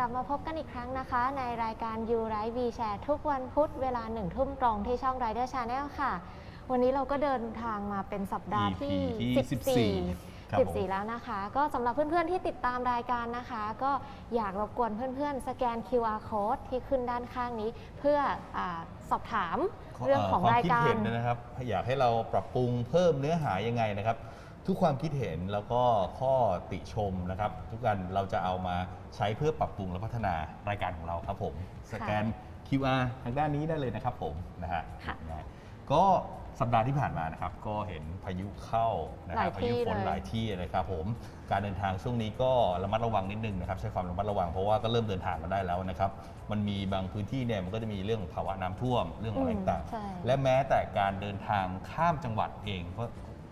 ดีค่ะกลับมาพบกันอีกครั้งนะคะ ในรายการ You Right We Share ทุกวันพุธเวลาหนึ่งทุ่มตรงที่ช่อง Rider Channel ค่ะ วันนี้เราก็เดินทางมาเป็นสัปดาห์ EP ที่ ที่14 ครับผม 14 แล้วนะคะ ก็สำหรับเพื่อนๆที่ติดตามรายการนะคะ ก็อยากรบกวนเพื่อนๆ สแกน QR code ที่ขึ้นด้านข้างนี้ เพื่ออาสอบถามเรื่องของควมรายคิดการเห็นนะครับ อยากให้เราปรับปรุงเพิ่มเนื้อหายังไงนะครับ ทุกความคิดเห็นแล้วก็ข้อติชมนะครับ ทุกการเราจะเอามาใช้เพื่อปรับปรุงและพัฒนารายการของเราครับผม สแกน QR ทางด้านนี้ได้เลยนะครับผมนะฮะค่ะ นะก็สัปดาห์ที่ผ่านมานะครับ ก็เห็นพายุเข้านะหคลารัยบพาที่ยุฝนเลย หลายที่นะครับผมการเดินทางช่วงนี้ก็ระมัดระวังนิดนึงนะครับ ใช้ความระมัดระวังเพราะว่าก็เริ่มเดินทางกันได้แล้วนะครับ มันมีบางพื้นที่เนี่ยมันก็จะมีเรื่องภาวะน้ำท่วมเรื่องอะไรต่างใช่ๆและแม้แต่การเดินทางข้ามจังหวัดเองก็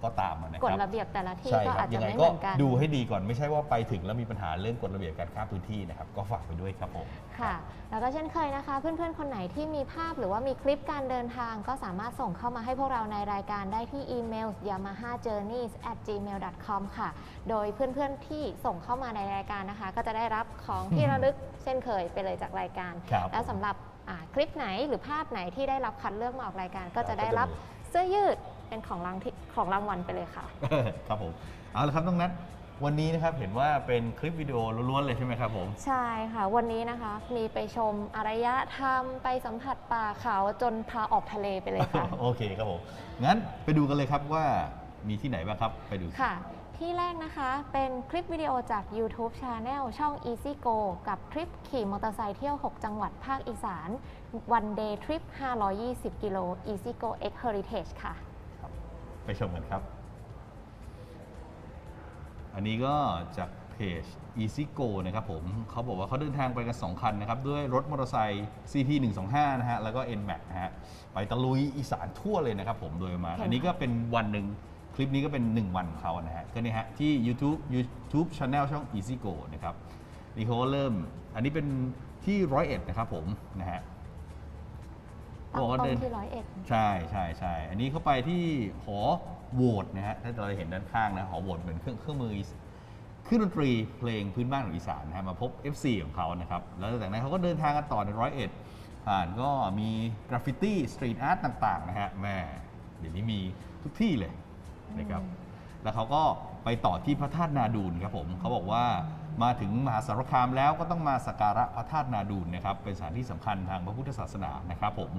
ก็ตามมานะคกฎรับระเบียบแต่ละที่ใช่ก็ครัอาบจยัจะงไงไม่เหก็มือนกัน ดูให้ดีก่อนไม่ใช่ว่าไปถึงแล้วมีปัญหาเรื่องกฎระเบียบการข้ามพื้นที่นะครับก็ฝากไปด้วยครับผม ค่ะ แล้วก็เช่นเคยนะคะ เพื่อนๆ คนไหนที่มีภาพหรือว่ามีคลิปการเดินทาง ก็สามารถส่งเข้ามาให้พวกเราในรายการได้ที่อีเมล yamaha journeys at gmail com ค่ะ โดยเพื่อนๆที่ส่งเข้ามาในรายการนะคะ ก็จะได้รับของที่ระลึกเช่นเคยไปเลยจากรายการ ครับ แล้วสำหรับอ่าคลิปไหนหรือภาพไหนที่ได้รับคัดเลือกมาออกรายการ ก็จะได้รับเสื้อยืด เป็นของรางที่ของรางวัลไปเลยค่ะ ครับผมเอาละครับน้องนัทวันนี้นะครับเห็นว่าเป็นคลิปวิดีโอล้วนๆเลยใช่ไหมครับผม ใช่ค่ะ วันนี้นะคะมีไปชมอารยธรรมไปสัมผัสป่าเขาจนพาออกทะเลไปเลยค่ะ โอเคครับผม งั้นไปดูกันเลยครับว่ามีที่ไหนบ้างครับไปดูค่ะ ที่แรกนะคะเป็นคลิปวิดีโอจาก YouTube Channel ช่อง Easy Go กับทริปขี่มอเตอร์ไซค์เที่ยว 6 จังหวัดภาคอีสาน One Day Trip 520 กิโล Easy Go X Heritage ค่ะครับ ไปชมกันครับ อันนี้ก็จากเพจ Easy Go นะครับผมเขาบอกว่าเขาเดินทางไปกัน 2 คันนะครับ ด้วยรถมอเตอร์ไซค์ CP 125นะฮะ แล้วก็ NMAX นะฮะ ไปตะลุยอีสานทั่วเลยนะครับผมโดยประมาณเห็นอันนี้ก็เป็นวันหนึ่งคลิปนี้ก็เป็น 1 วันของเขานะฮะ ก็นี่ฮะ ที่ YouTube YouTube Channel ช่อง Easy Go นะครับนี่เขาก็เริ่ม อันนี้เป็นที่ร้อยเอ็ดนะครับผมนะฮะ ตั้งบอกว่าต้เดินนที่ร้อยเอ็ดใช่ใช่ใช่อันนี้เขาไปที่หอโหวตนะฮะถ้าเราเห็นด้านข้างนะหอโหวตเหมือนเครื่องเครื่องมือเครื่องดนตรีเพลงพื้นบ้านของอีสานนะฮะมาพบ FC ของเขานะครับ แล้วจากนั้นเขาก็เดินทางกันต่อในร้อยเอ็ดผ่านก็มีกราฟฟิตี้สตรีทอาร์ตต่างๆนะฮะแม่เดี๋ยวนี้มีทุกที่เลยนะครับแล้วเขาก็ไปต่อที่พระธาตุนาดูนครับผมเขาบอกว่า มาถึงมหาสารคามแล้วก็ต้องมาสักการะพระธาตุนาดูนนะครับ เป็นสถานที่สำคัญทางพระพุทธศาสนานะครับผม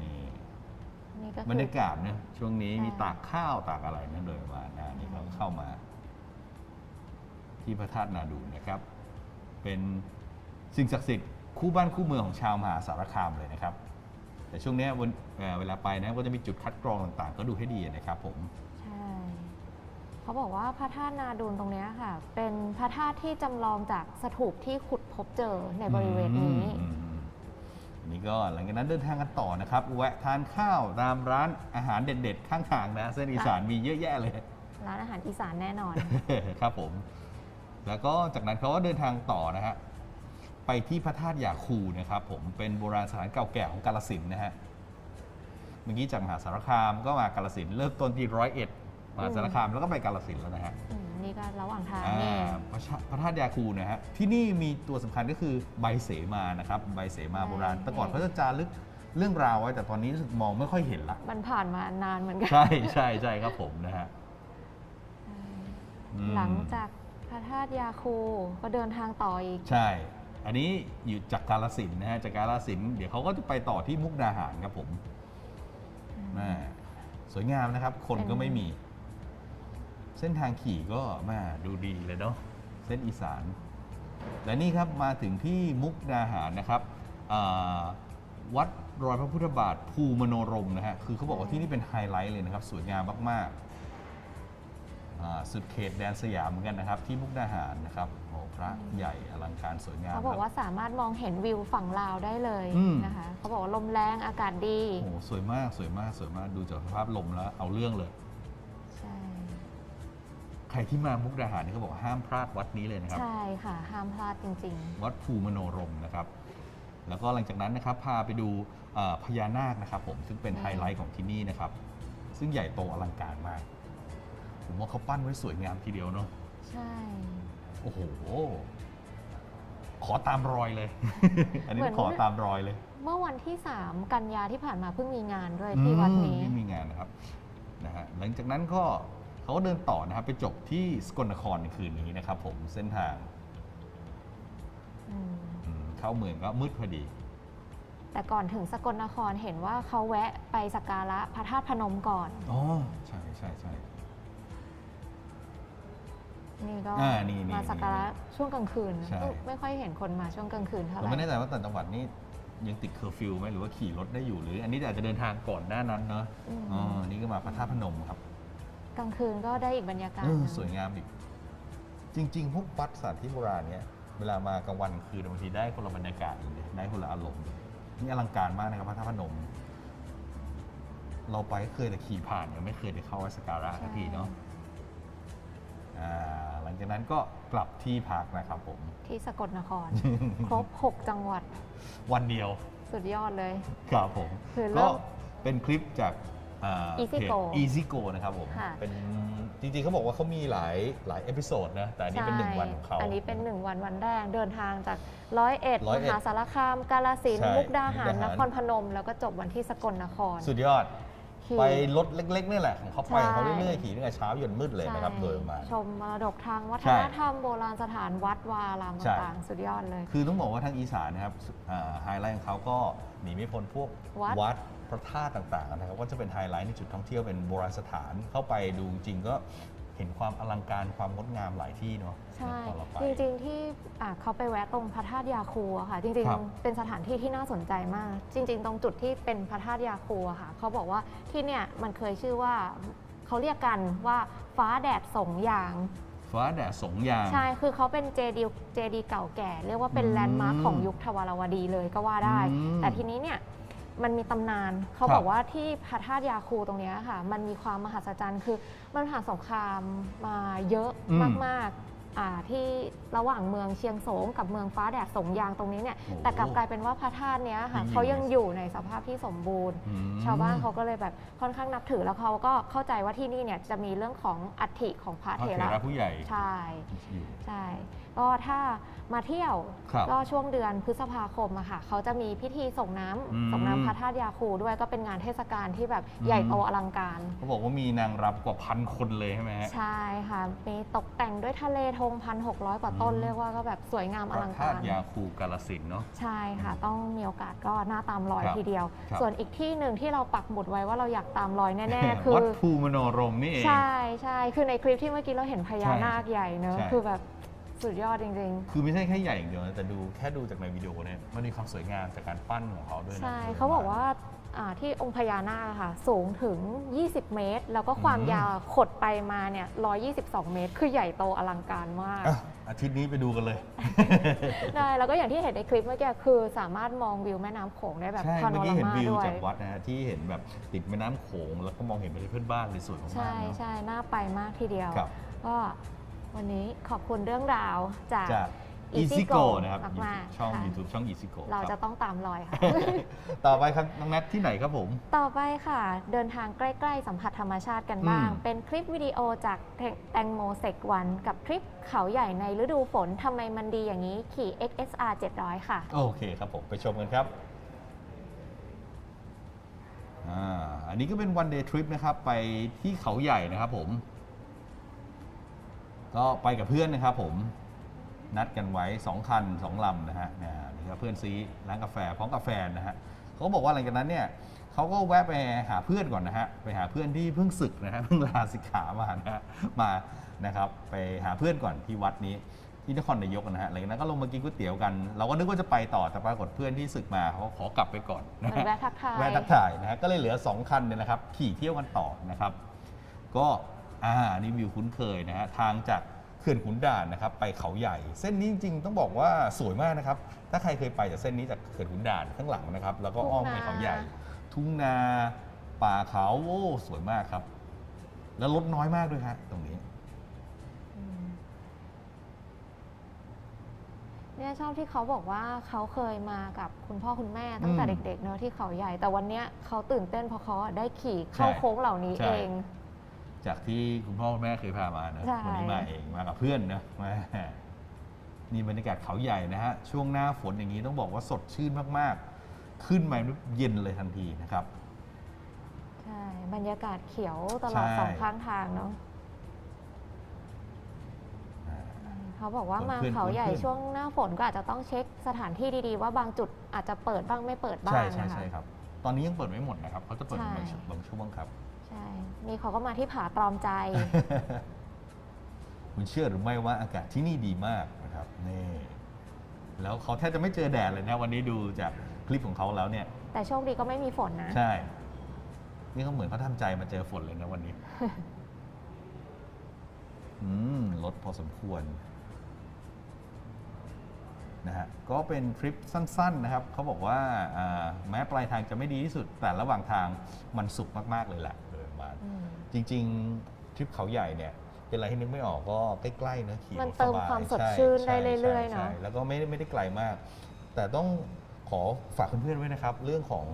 นี่นี่ก็บรคืรอยากาศเนี่ยช่วงนี้ใช่ มีตากข้าวตากอะไรนั่นเลยมานะนี่เขาเข้ามา ที่พระธาตุนาดูนนะครับ เป็นสิ่งศักดิ์สิทธิ์คู่บ้านคู่เมืองของชาวมหาสารคามเลยนะครับ แต่ช่วงเนี้ยวันเอ่อเวลาไปนะก็จะมีจุดคัดกรองต่างๆ ก็ดูให้ดีนะครับผมใช่ เขาบอกว่าพระธาตุนาดูนตรงเนี้ยค่ะ เป็นพระธาตุที่จำลองจากสถูปที่ขุดพบเจอในบริเวณนี้ อืมอืมอันนี้ก็หลังจากนั้นเดินทางกันต่อนะครับ แวะทานข้าวตามร้านอาหารเด็ดๆ ข้างทางนะเส้นอีสานมีเยอะแยะเลย ร้านอาหารอีสานแน่นอน ครับผม แล้วก็จากนั้นเขาก็เดินทางต่อนะฮะ ไปที่พระธาตุยาคูนะครับผม เป็นโบราณสถานเก่าแก่ของกาลสินธุ์นะฮะ เมื่อกี้จากมหาสารคามก็มากาลสินธุ์เริ่มต้นที่ร้อยเอ็ด มหาสารคามแล้วก็ไปกาลสินธุ์แล้วนะฮะอืมนี่ก็ระหว่างทางอ่านี่พระชะพระธาตุยาคูนะฮะที่นี่มีตัวสำคัญก็คือใบเสมานะครับใบเสมาโบราณแต่ก่อนเขาจะจารึกเรื่องราวไว้แต่ตอนนี้รู้สึกมองไม่ค่อยเห็นละ มันผ่านมานานเหมือนกัน ใช่ใช่ใช่ครับผมนะฮะอืมหลังจากพระธาตุยาคูก็เดินทางต่ออีก ใช่ อันนี้อยู่จากกาลสินธุ์นะฮะจากกาลสินธุ์เดี๋ยวเขาก็จะไปต่อที่มุกดาหารครับผมแม่สวยงามนะครับ คนก็ไม่มี เส้นทางขี่ก็แม่ดูดีเลยเนาะเส้นอีสาน และนี่ครับมาถึงที่มุกดาหารนะครับอ่าวัดรอยพระพุทธบาทภูมโนรมนะฮะคือเขาบอกว่าที่นี่เป็นไฮไลท์เลยนะครับสวยงามมากๆอ่าสุดเขตแดนสยามเหมือนกันนะครับ ที่มุกดาหารนะครับโอ้พระใหญ่อลังการสวยงามเขาบอกคว่ารับสามารถมองเห็นวิวฝั่งลาวได้เลยอืมนะคะเขาบอกว่าลมแรงอากาศดีโอ้โหสวยมากสวยมากสวยมากดูจากสภาพลมแล้วเอาเรื่องเลยใช่ ใครที่มามุกดาหารนี่เขาบอกว่าห้ามพลาดวัดนี้เลยนะครับ ใช่ค่ะ ห้ามพลาดจริง วัดภูมโนรมนะครับ แล้วก็หลังจากนั้นนะครับพาไปดูเอ่อพญานาคนะครับผมซึ่งเป็นอืมไฮไลท์ของที่นี่นะครับ ซึ่งใหญ่โตอลังการมาก ผมว่าเขาปั้นไว้สวยงามทีเดียวเนาะๆ ใช่ โอ้โห ขอตามรอยเลย อันนี้เหมือน ขอตามรอยเลย เมื่อวันที่ 3 กันยาที่ผ่านมาเพิ่งมีงานด้วยที่วัดนี้ อืมที่มีงานนะครับนะฮะหลังจากนั้นก็ เขาก็เดินต่อนะครับไปจบที่สกลนครในคืนนี้นะครับผมเส้นทางอืมอืมเข้าเมืองก็มืดพอดี แต่ก่อนถึงสกลนครเห็นว่าเขาแวะไปสักการะพระธาตุพนมก่อน อ๋อ ใช่ใช่ใช่ นี่ก็อ่านี่นี่มาสักการะช่วงกลางคืนใช่ก็ไม่ค่อยเห็นคนมาช่วงกลางคืนเท่าไหเราร่ไม่แน่ใจว่าต่างจังหวัดนี่ยังติดเคอร์ฟิวไหมหรือว่าขี่รถได้อยู่หรือ อันนี้อาจจะเดินทางก่อนหน้านั้นเนาะอืมอ๋อนี่ก็มาพระธาตุพนมครับ กลางคืนก็ได้อีกบรรยากาศเออหนึ่งสวยงามอีก จริง ๆ พวกวัดสถานที่โบราณเนี่ยเวลามากลางวันกลางคืนบางทีได้คนละบรรยากาศเลยได้คนละอารมณ์นี่อลังการมากนะครับพระธาตุพนม เราไปก็เคยแต่ขี่ผ่านยังไม่เคยได้เข้าไหว้สักการะสักทีเนาะอ่าหลังจากนั้นก็กลับที่พักนะครับผม ที่สกลนคร ครบ 6 จังหวัด วันเดียว สุดยอดเลย ครับผม คือเริ่ก็ม เป็นคลิปจากอ่า Easy เพจ Go Easy Go นะครับผม ค่ะ เป็นจริงๆเขาบอกว่าเขามีหลายหลายเอพิโซดนะ แต่อันนี้เป็นหนึ่งวันของเขา อันนี้เป็นหนึ่งวันวันแรกเดินทางจากร้อยเอ็ดร้อยมเอ็ดหาสารคาม กาลสินใช่ธุ์มุกดาหารมุกดาหาร นครพนม แล้วก็จบวันที่สกลนคร สุดยอด ขี่ไปรถเล็กๆนี่แหละของเขาไปใช่ของเขาเรื่อยๆขี่ตั้งแต่เช้าจนมืดเลยนะครับใช่โดยประมาณ ชมมรดกทางวัฒใช่นธรรมโบราณสถานวัดวาอารามใช่ ต่างๆสุดยอดเลย คือต้องบอกว่าทางอีสานนะครับไฮไลท์ของเขาก็หนีไม่พ้นพวกวัดวัดพระธาตุต่างๆนะครับก็จะเป็นไฮไลท์ในจุดท่องเที่ยวเป็นโบราณสถานเข้าไปดูจริงก็ เห็นความอลังการความงดงามหลายที่เนาะใช่พอเราไป จริงๆที่อะเขาไปแวะตรงพระธาตุยาคูอะค่ะ จริงครับๆ เป็นสถานที่ที่น่าสนใจมาก จริง ๆ ตรงจุดที่เป็นพระธาตุยาคูอะค่ะ เขาบอกว่าที่เนี่ยมันเคยชื่อว่าเขาเรียกกันว่าฟ้าแดดสงยาง ฟ้าแดดสงยาง ใช่ คือเขาเป็นเจดีเจดีเก่าแก่ เรียกว่าเป็นอืมแลนด์มาร์คของยุคทวารวดีเลยก็ว่าได้ อืม แต่ทีนี้เนี่ย มันมีตำนาน เขาครับบอกว่าที่พระธาตุยาคูตรงเนี้ยค่ะ มันมีความมหัศจรรย์คือมันผ่านสงครามมาเยอะอืมมากๆอ่าที่ระหว่างเมืองเชียงโสงกับเมืองฟ้าแดดสงยางตรงนี้เนี่ยโอ้แต่กลับกลายเป็นว่าพระธาตุเนี้ยค่ะยังอยู่เขายังอยู่ในสภาพที่สมบูรณ์ อืม ชาวบ้านเขาก็เลยแบบค่อนข้างนับถือแล้วเขาก็เข้าใจว่าที่นี่เนี่ยจะมีเรื่องของอัฐิของพระพระเถเถระระผู้ใหญ่ใช่อยู่ ใช่ ก็ถ้ามาเที่ยวครับก็ช่วงเดือนพฤษภาคมอะค่ะเขาจะมีพิธีส่งน้ำอืม ส่งน้ำพระธาตุยาคูด้วยก็เป็นงานเทศกาลที่แบบใหญ่โตอลังการ เขาบอกว่ามีนางรำกว่าพันคนเลยใช่ไหมฮะ ใช่ค่ะมีตกแต่งด้วยทะเลธงพันหกร้อยกว่าต้น อืม เรียกว่าก็แบบสวยงามพอระลังธาตุการยาคูกาลสินธุ์เนาะ ใช่ค่ะ ต้องมีโอกาสก็หน้าตามรอยครับทีเดียว ครับ ส่วนอีกที่หนึ่งที่เราปักหมุดไว้ว่าเราอยากตามรอยแน่ ๆ คือ วัดภูมโนรมนี่เอง ใช่ใช่คือในคลิปที่เมื่อกี้เราเห็นพญานาคใหญ่เนอะใช่ คือแบบ สุดยอดจริงๆคือไม่ใช่แค่ใหญ่อย่างเดียวนะแต่ดูแค่ดูจากในวิดีโอเนี่ยมันมีความสวยงามจากการปั้นของเขาด้วยนะ ใช่โดยเขาบอกประมณว่าอ่าที่องค์พญานาคอะค่ะ สูงถึง 20 เมตร แล้วก็ความอืม ยาวขดไปมาเนี่ย122 เมตร คือใหญ่โตอลังการมาก อะอาทิตย์นี้ไปดูกันเลย ได้แล้วก็อย่างที่เห็นในคลิปเมื่อกี้คือสามารถมองวิวแม่น้ำโขงได้แบบใช่พาโนเมื่อกี้ราเห็นมาวิวด้วย จากวัดนะฮะที่เห็นแบบติดแม่น้ำโขงแล้วก็มองเห็นประเทศเพื่อนบ้านเลยสวยมากๆใช่เนาะ ใช่น่าไปมากทีเดียว ครับ ก็ วันนี้ขอบคุณเรื่องราวจาก จาก Easy Easy Go Go นะครับมากๆช่อง ค่ะ YouTube ช่อง Easy Go เราคจะบต้องตามรอยค่ะ ต่อไปครับน้องแนทที่ไหนครับผม ต่อไปค่ะ เดินทางใกล้ ๆ สัมผัสธรรมชาติกันบ้าง อืม เป็นคลิปวิดีโอจากแตงโมเซกวันกับทริปเขาใหญ่ในฤดูฝนทำไมมันดีอย่างนี้ขี่ XSR 700 ค่ะ โอเคครับผม ไปชมกันครับอ่าอันนี้ก็เป็น one day trip นะครับ ไปที่เขาใหญ่นะครับผม ก็ไปกับเพื่อนนะครับผมนัดกันไว้ 2 คัน 2 ลำนะฮะนะนี่ก็เพื่อนซีร้านกาแฟพร้อมกาแฟนะฮะเขาก็บอกว่าหลังจากนั้นเนี่ยเขาก็แวะไปหาเพื่อนก่อนนะฮะไปหาเพื่อนที่เพิ่งศึกนะฮะเพิ่งลาสิกขามานะฮะมานะครับไปหาเพื่อนก่อนที่วัดนี้ที่นครนายกนะฮะหลังจากนั้นก็ลงมากินก๋วยเตี๋ยวกัน เราก็นึกว่าจะไปต่อแต่ปรากฏเพื่อนที่ศึกมาเขาก็ขอกลับไปก่อนนะเหมือฮะนแวะทักทายแวะทักทายนะฮะก็เลยเหลือ 2 คันเนี่ยนะครับขี่เที่ยวกันต่อนะครับ ก็ อ่านี่วิวคุ้นเคยนะฮะทางจากเขื่อนขุนด่านนะครับไปเขาใหญ่ เส้นนี้จริงๆต้องบอกว่าสวยมากนะครับ ถ้าใครเคยไปจากเส้นนี้จากเขื่อนขุนด่านข้างหลังนะครับ แล้วก็อ้อมไปเขาใหญ่ ทุ่งนาป่าเขาโอ้สวยมากครับ แล้วรถน้อยมากด้วยฮะตรงนี้อืมเนี่ยชอบที่เขาบอกว่าเขาเคยมากับคุณพ่อคุณแม่ตั้งแต่อืมเด็กๆเนอะที่เขาใหญ่ แต่วันเนี้ยเขาตื่นเต้นเพราะเขาได้ขี่เข้าใช่ โค้งเหล่านี้ใช่เอง จากที่คุณพ่อคุณแม่เคยพามานะใช่ วันนี้มาเองมากับเพื่อนนะมานี่บรรยากาศเขาใหญ่นะฮะช่วงหน้าฝนอย่างนี้ต้องบอกว่าสดชื่นมากๆ ขึ้นมาเย็นเลยทันทีนะครับ ใช่บรรยากาศเขียวตลอดใช่ สองข้างทางเนาะอ่าเขาบอกว่ามาเพื่อนๆเขาใหญ่เพื่อนๆช่วงหน้าฝนก็อาจจะต้องเช็คสถานที่ดีๆ ว่าบางจุดอาจจะเปิดบ้างไม่เปิดบ้าใช่งใช่นะคะ ใช่ครับ ตอนนี้ยังเปิดไม่หมดนะครับเขาจะเปิดเป็นบางใช่บางช่วงครับใช่นี่เขาก็มาที่ผาตรอมใจ คุณเชื่อหรือไม่ว่าอากาศที่นี่ดีมากนะครับนี่แล้วเขาแทบจะไม่เจอแดดเลยนะวันนี้ดูจากคลิปของเขาแล้วเนี่ย แต่โชคดีก็ไม่มีฝนนะ ใช่ นี่เขาเหมือนเขาทำใจมาเจอฝนเลยนะวันนี้ อืมลดพอสมควรนะฮะก็เป็นทริปสั้นๆนะครับเขาบอกว่าอ่าแม้ปลายทางจะไม่ดีที่สุด แต่ระหว่างทางมันสุขมาก ๆ เลยแหละ โดยประมาณอืมจริงๆทริปเขาใหญ่เนี่ยเป็นอะไรที่นึกไม่ออกก็ใกล้ๆนะขี่รถมันเติมสบยความสดใชื่นได้ใเรื่อยๆใช่เนอะใช่แล้วก็ไม่ได้ไม่ได้ไกลมาก แต่ต้องขอฝากเพื่อนๆไว้นะครับ เรื่องของ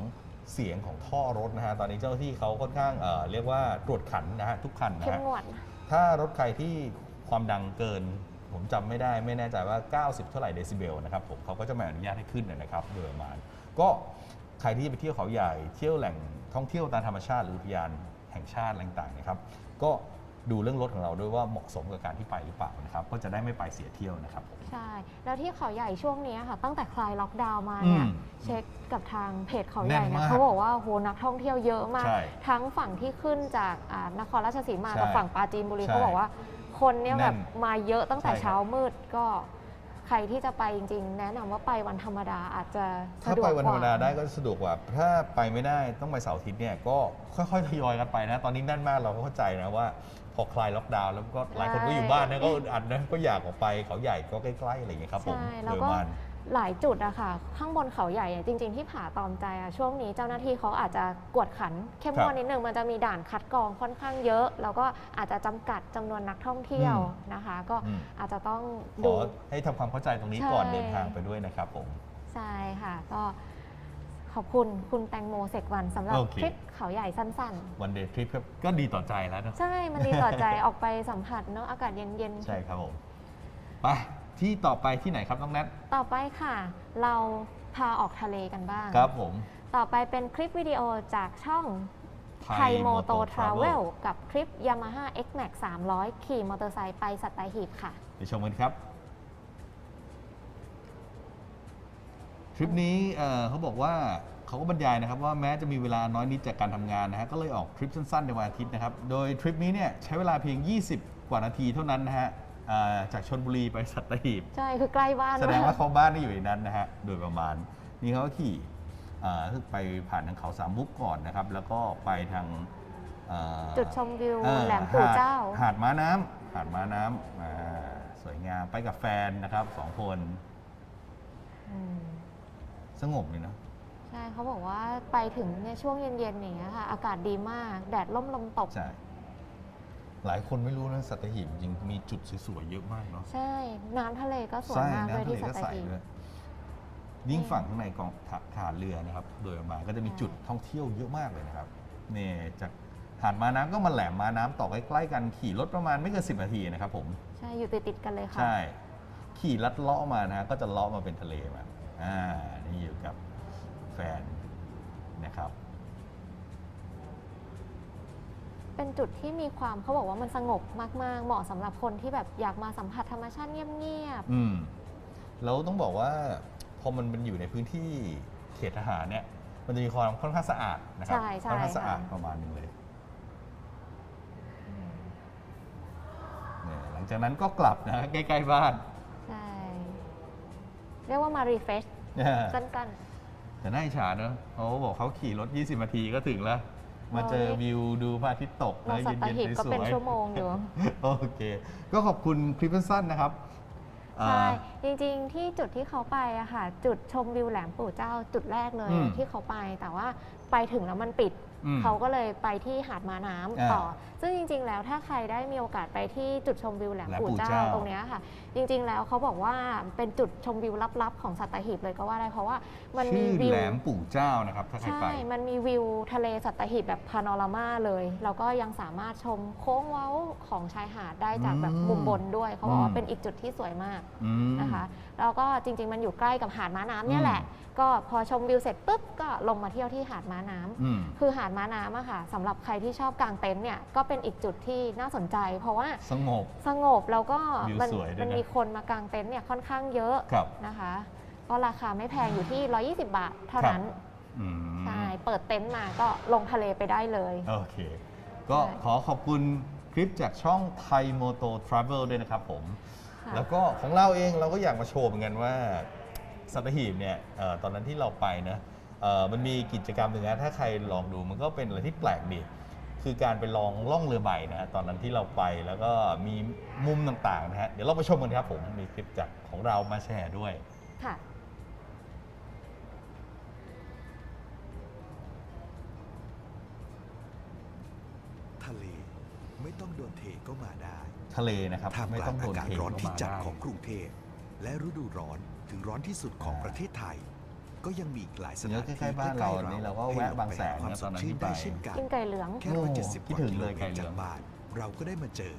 เสียงของท่อรถนะฮะตอนนี้เจ้าหน้าที่เขาค่อนข้างเอ่อเรียกว่าตรวจขันนะฮะทุกคันนะเข้มฮะงวดถ้ารถใครที่ความดังเกิน ผมจำไม่ได้ไม่แน่ใจว่า 90 เท่าไหร่เดซิเบลนะครับผมเขาก็จะไม่อนุญาตให้ขึ้นนะครับโดยประมาณก็ใครที่ไปเที่ยวเขาใหญ่เที่ยวแหล่งท่องเที่ยวตามธรรมชาติหรืออุทยาน แห่งชาติอะไรต่างๆนะครับ ก็ดูเรื่องรถของเราด้วยว่าเหมาะสมกับการที่ไปหรือเปล่านะครับก็จะได้ไม่ไปเสียเที่ยวนะครับผม ใช่ แล้วที่เขาใหญ่ช่วงนี้ค่ะ ตั้งแต่คลายล็อกดาวน์มาเนี่ยอืมเช็คกับทางเพจเขาใหญ่แน่นเนี่ยมากเขาบอกว่าโหนักท่องเที่ยวเยอะมาก ใช่ทั้งฝั่งที่ขึ้นจากอ่านครราชสีมาใช่กับฝั่งปราจีนบุรีใช่เขาบอกว่า คนเนี่ยแบบแน่นมาเยอะตั้งแต่ใช่ครับ เช้ามืดก็ใค รที่จะไปจริง ๆ แนะนำว่าไปวันธรรมดาอาจจะถ้าสะดวกไปกว่าวันธรรมดาได้ก็สะดวกกว่า ถ้าไปไม่ได้ต้องไปเสาร์อาทิตย์เนี่ยก็ค่อยๆทยอยกันไปนะ ตอนนี้แน่นมากเราก็เข้าใจนะว่าพอคลายล็อกดาวน์แล้วก็หลายคนก็อยู่บ้านนะก็อึดอัดนะก็อยากออกไปเขาใหญ่ก็ใกล้ๆอะไรอย่างเงี้ยครับผมใช่โดแล้วยก็ประมาณ หลายจุดอะค่ะ ข้างบนเขาใหญ่อะจริง ๆ ที่ผาตอมใจอะช่วงนี้เจ้าหน้าที่เขาอาจจะกวดขัน เข้มงวครัดบนิดนึงมันจะมีด่านคัดกรองค่อนข้างเยอะ แล้วก็อาจจะจำกัดจำนวนนักท่องเที่ยวอืมนะคะ ก็อืม อาจจะต้องขดู อให้ทำความเข้าใจตรงนี้ใช่ก่อนเดินทางไปด้วยนะครับผม ใช่ค่ะ ก็ขอบคุณคุณแตงโมเสกวันสำหรับโอเค ทริปเขาใหญ่สั้น วันเดย์ทริปก็ดีต่อใจแล้วเนอะๆ ใช่มันดีต่อใจ ออกไปสัมผัสเนาะอากาศเย็นๆ ใช่ครับผมไป ที่ต่อไปที่ไหนครับน้องแนทต่อไปค่ะ เราพาออกทะเลกันบ้าง ครับผม ต่อไปเป็นคลิปวิดีโอจากช่องไทยโมโตทราเวลกับทริป Yamaha X Max 300 ขี่มอเตอร์ไซค์ไปสัตหีบค่ะ ไปชมกันครับ ทริปนี้เอ่อเขาบอกว่าเขาก็บรรยายนะครับว่าแม้จะมีเวลาน้อยนิดจากการทำงานนะฮะก็เลยออกทริปสั้นๆในวันอาทิตย์นะครับ โดยทริปนี้เนี่ยใช้เวลาเพียง 20 กว่านาทีเท่านั้นนะฮะ อ่าจากชนบุรีไปสัตหีบ ใช่คือใกล้บ้านแสดงมากว่าเขาบ้านนี่อยู่ในนั้นนะฮะ โดยประมาณ นี่เขาก็ขี่อ่าไปผ่านทางเขาสามมุกก่อนนะครับ แล้วก็ไปทางอ่าจุดชมวิวเอ่อแหลมปู่เจ้าหดหาดม้าน้ำหาดม้าน้ำอ่าสวยงามไปกับแฟนนะครับสองคนอืมสงบเลยนะใช่เขาบอกว่าไปถึงเนี่ยช่วงเย็นๆอย่างเงี้ยค่ะ อากาศดีมาก แดดล่มลมตก ใช่ หลายคนไม่รู้นะสัตหีบจริงๆมีจุดสวยๆเยอะมากเนาะใช่ น้ำทะเลก็สวยใช่มากเลยน้ำทะเลที่สัก็ตใสหีบ ด้วยยิ่งฝั่งข้างในกองฐานฐานเรือนะครับ โดยประมาณก็จะมีใช่จุดท่องเที่ยวเยอะมากเลยนะครับเนี่ยจากหาดม้าน้ำก็มาแหลมม้าน้ำต่อใกล้ๆกันขี่รถประมาณไม่เกินสินาทีนะครับผม ใช่ อยู่ติดๆกันเลยค่ะ ใช่ ขี่ลัดเลาะมานะฮะก็จะเลาะมาเป็นทะเลมาอ่านี่อยู่กับแฟนนะครับ เป็นจุดที่มีความเขาบอกว่ามันสงบมาก ๆ เหมาะสำหรับคนที่แบบอยากมาสัมผัสธรรมชาติเงียบ อืมแล้วต้องบอกว่าพอมันเป็นอยู่ในพื้นที่เขตทหารเนี่ย มันจะมีความค่อนข้างสะอาดนะครัใช่ใช่ค่อนข้างสะอาดค่ะ ประมาณหนึงเลยเนี่ยหลังจากนั้นก็กลับนะฮะใกล้ๆบ้านๆ ใช่ เรียกว่ามารีเฟชสั้น แต่น่าอิจฉาเนอะเขาบอกเขาขี่รถ 20 นาทีก็ถึงแล้ว มาเจอวิวดูพระอาทิตย์ตกๆเรานะสัตเย็นหีบๆก็สเป็นวยชั่วโมงอยู่ ๆโอเค ก็ขอบคุณคลิปสั้นๆนะครับใช่อ่าจริงๆที่จุดที่เขาไปอะค่ะ จุดชมวิวแหลมปู่เจ้าจุดแรกเลยอืม ที่เขาไป แต่ว่าไปถึงแล้วมันปิด อืม เขาก็เลยไปที่หาดมาน้ำอ่าต่อ ซึ่งจริง ๆ แล้วถ้าใครได้มีโอกาสไปที่จุดชมวิวแหลมแหลมปู่ปู่เจ้าเจ้า ตรงเนี้ยค่ะ จริง ๆ แล้วเขาบอกว่าเป็นจุดชมวิวลับๆ ของสัตหีบเลยก็ว่าได้เพราะว่ามันมีชื่อวิวแหลมปู่เจ้านะครับ ถ้าใครไป ใช่ มันมีวิวทะเลสัตหีบแบบพานอรามาเลย แล้วก็ยังสามารถชมโค้งเว้าของชายหาดได้จากแบบอืมมุมบนด้วย เขาบอกอืว่าม เป็นอีกจุดที่สวยมากอืม นะคะนะคะแล้วก็จริง ๆ มันอยู่ใกล้กับหาดม้าน้ำเนี่ยแหละ ก็พอชมวิวเสร็จปุ๊บก็ลงมาเที่ยวที่หาดม้าน้ำอืมคือหาดม้าน้ำอะค่ะสำหรับใครที่ชอบกางเต็นท์เนี่ยก็เป็นอีกจุดที่น่าสนใจ เพราะว่าสงบ สงบแล้วก็วิวมัสวยด้วยนะ มันมีคนมากางเต็นท์เนี่ยค่อนข้างเยอะครับ นะคะก็ราคาไม่แพงอยู่ที่ 120 บาทเท่านั้นอืมใช่เปิดเต็นท์มาก็ลงทะเลไปได้เลย โอเค ก็ใช่ ขอขอบคุณคลิปจากช่องไทยโมโตทราเวลด้วยนะครับผม ค่ะ แล้วก็ของเราเองเราก็อยากมาโชว์เหมือนกันว่า สัตหีบเนี่ยเอ่อตอนนั้นที่เราไปนะเอ่อมันมีกิจกรรมหนึ่งนะถ้าใครลองดูมันก็เป็นอะไรที่แปลกดี คือการไปลองล่องเรือใบนะฮะตอนนั้นที่เราไปแล้วก็มีมุมต่างๆนะฮะเดี๋ยวเราไปชมกันครับผมมีคลิปจากของเรามาแชร์ด้วย ค่ะ ทะเลไม่ต้องโดนเทก็มาได้ทะเลนะครับท่ามไม่กลาต้องงโดอานกาศเทร้อนเข้าที่มาจัดได้ของกรุงเทพและฤดูร้อน ถึงร้อนที่สุดของประเทศไทย ก็ยังมีอีกหลายสถานเนื้อที่ใกล้ๆบ้านเราใกล้ๆนี่เราก็ให้แวะบางแสนไปหความนะสตอนดนั้นชื่นที่ไปได้เช่นกันกินไก่เหลือง แค่โอ้ร้อยเจ็ดสิบคิดกว่าถึงกิโลเลยเมไก่ตรเหลืจาองกบ้านเราก็ได้มาเจอ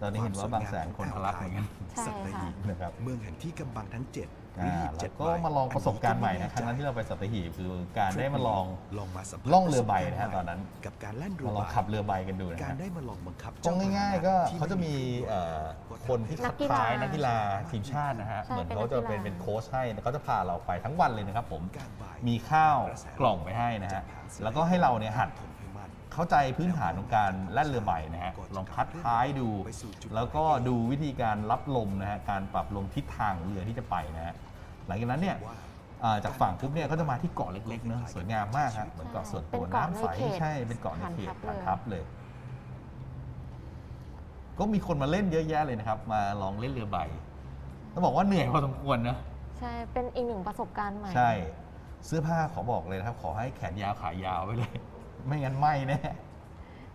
ตอนนี้เห็นว่าบางแสนคนทะลักเหมือนกัน ใช่สัตค่ะหีบนะครับ เมืองแห่งที่กำบังทั้งเจ็ด หอ่ารือหีบแล้เจ็วดก็ใบมาลองประสบการณ์ใหม่นะอัครั้งนั้นที่เราไปสัตหีบคือการได้มาลอง ลองมาสัมผัสล่องเรือใบนะฮะตอนนั้น กับการแล่นเรือมาลองใบขับเรือใบกันดูนะการฮะ ได้มาลองบังคับก็เจ้พง่ายหนะๆก็ที่เขาจะมีไเอ่อคนที่นัคักดกีฬาท้ายนักกีฬาทีมชาตินะฮะ ใช่เหมือนเป็นเขาจะนักกีฬา เป็นเป็นโค้ชให้แล้วเขาจะพาเราไปทั้งวันเลยนะครับผมกลางบ่ายมีข้าวกล่องไปให้นะฮะ แล้วก็ให้เราเนี่ยหัดถมให้มั่นเข้าใจพื้นฐานของการแล่นเรือใบนะฮะ ลองคัดท้ายดู แล้วก็ดูวิธีการรับลมนะฮะ การปรับลมทิศทางของเรือที่จะไปนะฮะ หลังจากนั้นเนี่ยว่าอ่าจากฝั่งปุ๊บเนี่ยก็จะมาที่เกาะเล็กๆเนอะสวยงามมากฮะเหมือนเกาะส่วนตัวน้ำใสใช่เป็นเกาะในเขตฐานทัพเลย ก็มีคนมาเล่นเยอะแยะเลยนะครับ มาลองเล่นเรือใบต้องบอกว่าเหนื่อยพอสมควรนะใช่เป็นอีกหนึ่งประสบการณ์ใหม่ใช่เสื้อผ้าขอบอกเลยนะครับ ขอให้แขนยาวขายาวไว้เลย ไม่งั้นไหม้แน่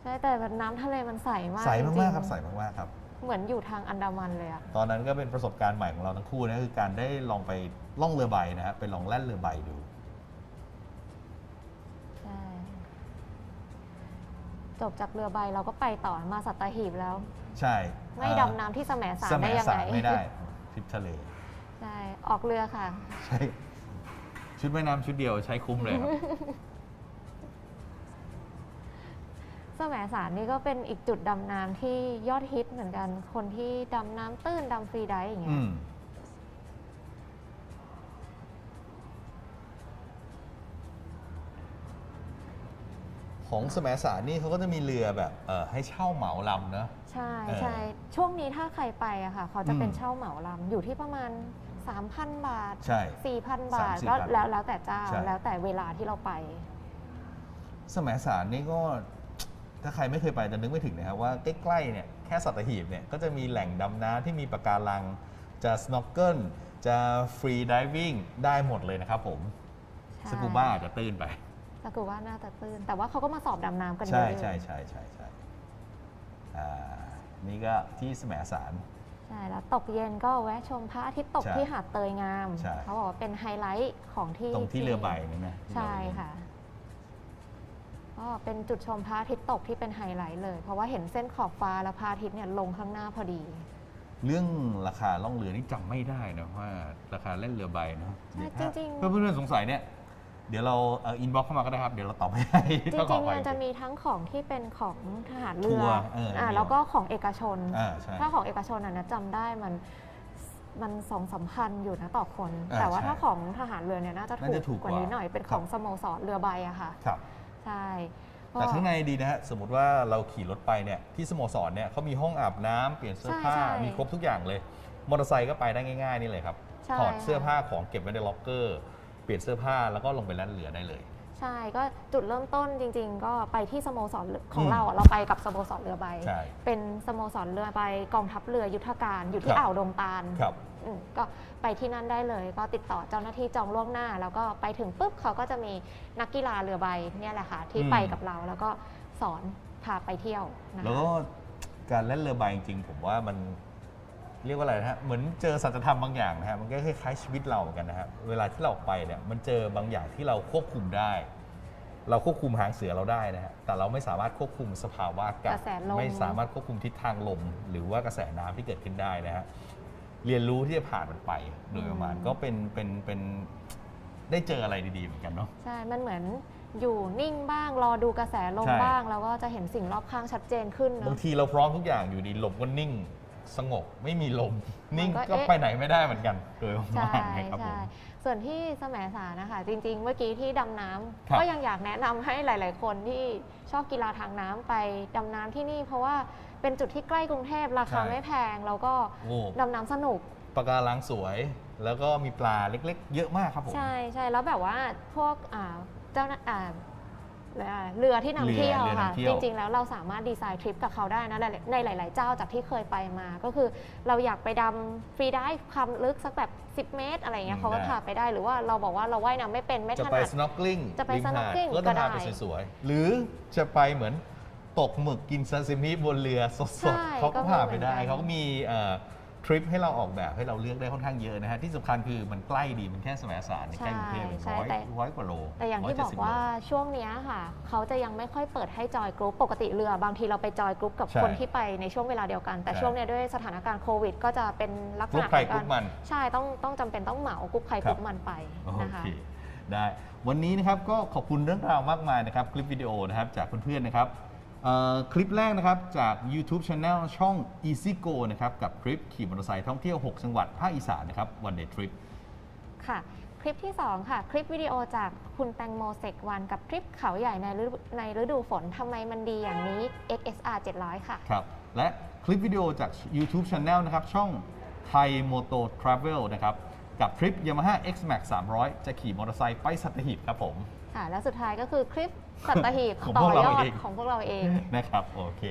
ใช่แต่น้ำทะเลมันใสมากใสจงมากๆๆครับใสมากๆครับ เหมือนอยู่ทางอันดามันเลยอะตอนนั้นก็เป็นประสบการณ์ใหม่ของเราทั้งคู่นะคือการได้ลองไปล่องเรือใบนะฮะไปลองแล่นเรือใบดู ใช่จบจากเรือใบเราก็ไปต่อมาสัตหีบแล้ว ใช่ไม่อ่าดำน้ำที่แสมสารสได้มัยยังสาไงรไม่ได้ทริปทะเล ใช่ออกเรือค่ะ ใช่ ชุดว่ายน้ำชุดเดียวใช้คุ้มเลยครับ แสมสารนี่ก็เป็นอีกจุดดำน้ำที่ยอดฮิตเหมือนกัน คนที่ดำน้ำตื้นดำฟรีไดฟ์อย่างเงี้อืยม ของสมัยสารนี่เขาก็จะมีเรือแบบเอ่อให้เช่าเหมาลำเนอะ ใช่เออใช่ช่วงนี้ถ้าใครไปอะค่ะเขาจะเป็นอืมเช่าเหมาลำอยู่ที่ประมาณ 3,000 บาท ใช่4,000 บาท3-4,000ก็แล้วแล้วแต่เจ้าใช่ แล้วแต่เวลาที่เราไปสมัยสารนี่ก็ ถ้าใครไม่เคยไปจะนึกไม่ถึงนะครับว่าใกล้ๆเนี่ยแค่สัตหีบเนี่ยก็จะมีแหล่งดำน้ำที่มีปะการัง จะสโนว์เกิลจะฟรีดิวิ่งได้หมดเลยนะครับผมใช่สกูบ้าอาจจะตื้นไปสกูบ้าน่าจะตื้น แต่ว่าเขาก็มาสอบดำน้ำกันเยใช่อะอยู่ใช่ใช่ใช่ใช่อ่านี่ก็ที่สมัยสารใช่แล้วตกเย็นก็แวะชมพระอาทิตย์ตกใช่ที่หาดเตยงามใช่เขาบอกว่าเป็นไฮไลท์ของที่ตรงที่เรือใบนั่นนะที่ใช่เราเห็นค่ะ ก็เป็นจุดชมพระอาทิตย์ตกที่เป็นไฮไลท์เลย เพราะว่าเห็นเส้นขอบฟ้าแล้วพระอาทิตย์เนี่ยลงข้างหน้าพอดี เรื่องราคาล่องเรือนี่จำไม่ได้นะว่าราคาเล่นเรือใบเนอะใช่เดี๋ยวถ้าจริงๆ เพื่อนเพื่อนๆสงสัยเนี่ย เดี๋ยวเราอินบ็อกเข้ามาก็ได้ครับ เดี๋ยวเราตอบให้จถ้าขริองๆไปมันจะมีทั้งของที่เป็นของทหารเรืทัอวร์เอออ่่ามีแล้วก็ของเอกชนอ่าใช่ถ้าของเอกชนอะนะจำได้มันมันสองสามพันอยู่นะต่อคนอ่าแต่ว่าใช่ถ้าของทหารเรือเนี่ยน่าจะน่าจะถูถูกกกกว่าว่านี้หน่อยเป็นของครับสโมสรเรือใบอะค่ะครับ ใช่ก็แต่ข้างในดีนะฮะสมมติว่าเราขี่รถไปเนี่ยที่สโมสรเนี่ยเขามีห้องอาบน้ำเปลี่ยนเสื้อผ้าใช่ใช่มีครบทุกอย่างเลยมอเตอร์ไซค์ก็ไปได้ง่าย ๆนี่เลยครับใช่ถอดเสื้อค่ะผ้าของเก็บไว้ในล็อกเกอร์เปลี่ยนเสื้อผ้าแล้วก็ลงไปแล่นเรือได้เลย ใช่ก็จุดเริ่มต้นจริง ๆ ก็ไปที่สโมสรของอืมเราอะเราไปกับสโมสรเรือใบใช่เป็นสโมสรเรือใบกองทัพเรือยุทธการอยู่คที่รับอ่าวดงตาลครับ อืมก็ไปที่นั่นได้เลย ก็ติดต่อเจ้าหน้าที่จองล่วงหน้า แล้วก็ไปถึงปุ๊บเขาก็จะมีนักกีฬาเรือใบเนี่ยแหละค่ะที่อืม ไปกับเรา แล้วก็สอนพาไปเที่ยวนะคะ แล้วก็การเล่นเรือใบจริงๆ ผมว่ามันเรียกว่าอะไรนะฮะ เหมือนเจอสัจธรรมบางอย่างนะฮะ มันก็คล้ายๆชีวิตเราเหมือนกันนะฮะ เวลาที่เราออกไปเนี่ย มันเจอบางอย่างที่เราควบคุมได้ เราควบคุมหางเสือเราได้นะฮะ แต่เราไม่สามารถควบคุมสภาวะอากาศกระแสลม ไม่สามารถควบคุมทิศทางลม หรือว่ากระแสน้ำที่เกิดขึ้นได้นะฮะ เรียนรู้ที่จะผ่านมันไปโดยประมาณอืมก็เป็นเป็นเป็นได้เจออะไรดีๆเหมือนกันเนาะ ใช่ มันเหมือนอยู่นิ่งบ้าง รอดูกระแสลมใช่ บ้าง แล้วก็จะเห็นสิ่งรอบข้างชัดเจนขึ้นบางเนาะ ทีเราพร้อมทุกอย่างอยู่ดีลมก็นิ่ง สงบไม่มีลม นิ่งมันก็ก็เอ๊ะ ไปไหนไม่ได้เหมือนกันโดยประใช่มาณนะครับผใช่ม ส่วนที่แสมสารนะคะ จริง ๆ เมื่อกี้ที่ดำน้ำครับก็ยังอยากแนะนำให้หลาย ๆ คนที่ชอบกีฬาทางน้ำไปดำน้ำที่นี่ เพราะว่าเป็นจุดที่ใกล้กรุงเทพราคาใช่ ไม่แพง แล้วก็โอ้ดำน้ำสนุก ปะการังสวย แล้วก็มีปลาเล็กๆ เยอะมากครับผม ใช่ใช่แล้วแบบว่าพวกอ่าเจ้าหน้าอ่า เรืออะไรเรือที่นำเรือเที่ยวเรือค่ะนำเที่จยวริง ๆ แล้วเราสามารถดีไซน์ทริปกับเขาได้นะในในหลาย ๆ เจ้าจากที่เคยไปมา ก็คือเราอยากไปดำฟรีได้ความลึกสักแบบ 10 เมตร อะไรอย่างเงี้ยเขาก็พาไปได้หรือว่าเราบอกว่าเราว่ายน้ำไม่เป็นไม่จะถไปนัด snorkeling จะไปริมหาด snorkeling ก็ก็จะได้ พาไปสวยๆ หรือจะไปเหมือนตกหมึกกินซาซิมิบนเรือสใช่ดๆเขาก็ก็มีพาไปได้เหมือนกันเขาก็มีเอ่อ ทริปให้เราออกแบบให้เราเลือกได้ค่อนข้างเยอะนะฮะที่สำคัญคือมันใกล้ดีมันแค่สมัยสารในใกล้กรุงเทพเองใช่ร้อยแต่ร้อยกว่าโล แต่อย่างที่บอก170ว่าโลช่วงเนี้ยค่ะ เขาจะยังไม่ค่อยเปิดให้จอยกรุ๊ปปกติเรือบางทีเราไปจอยกรุ๊ปกับใช่คนที่ไปในช่วงเวลาเดียวกัน แต่ใช่ช่วงเนี้ยด้วยสถานการณ์โควิด ก็จะเป็นลักษกรุ๊ปณะใครของกรุ๊ปมันใช่ต้องต้องจำเป็นต้องเหมากรุ๊ปใครครักบรุ๊ปมันไปโอนะคะเคได้วันนี้นะครับก็ขอบคุณเรื่องราวมากมายนะครับคลิปวิดีโอนะครับจากเพื่อนๆนะครับเอ่อ คลิปแรกนะครับจาก YouTube Channel ช่อง Easy Go นะครับกับทริปขี่มอเตอร์ไซค์ท่องเที่ยว 6 จังหวัดภาคอีสานนะครับ One Day Trip ค่ะ คลิปที่ 2 ค่ะ คลิปวิดีโอจากคุณแตงโมเซกวันกับทริปเขาใหญ่ในฤดูในฤดูฝนทำไมมันดีอย่างนี้ XSR 700 ค่ะ ครับ และคลิปวิดีโอจาก YouTube Channel นะครับช่อง Thai Moto Travel นะครับกับทริป Yamaha X Max 300 จะขี่มอเตอร์ไซค์ไปสัตหีบครับผม ค่ะและสุดท้ายก็คือคลิปสัตหีบของต่พวกอเรายอดเอง ของพวกเราเอง นะครับโอเค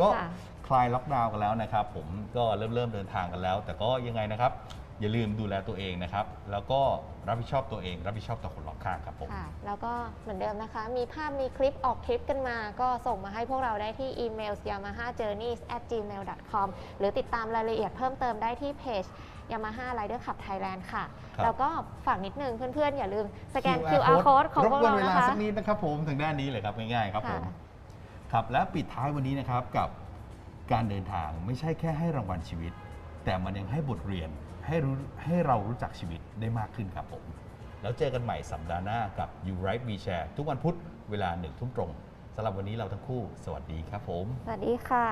ก็ค่ะ คลายล็อกดาวน์กันแล้วนะครับ ผมก็เริ่มเริ่มเดินทางกันแล้ว แต่ก็ยังไงนะครับ อย่าลืมดูแลตัวเองนะครับ แล้วก็รับผิดชอบตัวเอง รับผิดชอบต่อคนรอบข้างครับผม ค่ะ แล้วก็เหมือนเดิมนะคะ มีภาพมีคลิปออกทริปกันมา ก็ส่งมาให้พวกเราได้ที่อีเมล yamaha journeys at gmail com หรือติดตามรายละเอียดเพิ่มเติมได้ที่เพจ Yamaha Rider Club Thailand ค่ะ ครับ แล้วก็ฝากนิดนึงเพื่อนๆ อย่าลืมสแกน QR QR code ของรบพวกกวนเราเวลานะคะ สักนิดนะครับผมถึงด้านนี้เลยครับง่ายๆครับผมค่ะครับและปิดท้ายวันนี้นะครับกับการเดินทางไม่ใช่แค่ให้รางวัลชีวิต แต่มันยังให้บทเรียนให้รู้ให้เรารู้จักชีวิตได้มากขึ้นครับผม แล้วเจอกันใหม่สัปดาห์หน้ากับ You Right We Share ทุกวันพุธเวลาหนึ่งทุ่มตรงสำหรับวันนี้เราทั้งคู่ สวัสดีครับผม สวัสดีค่ะ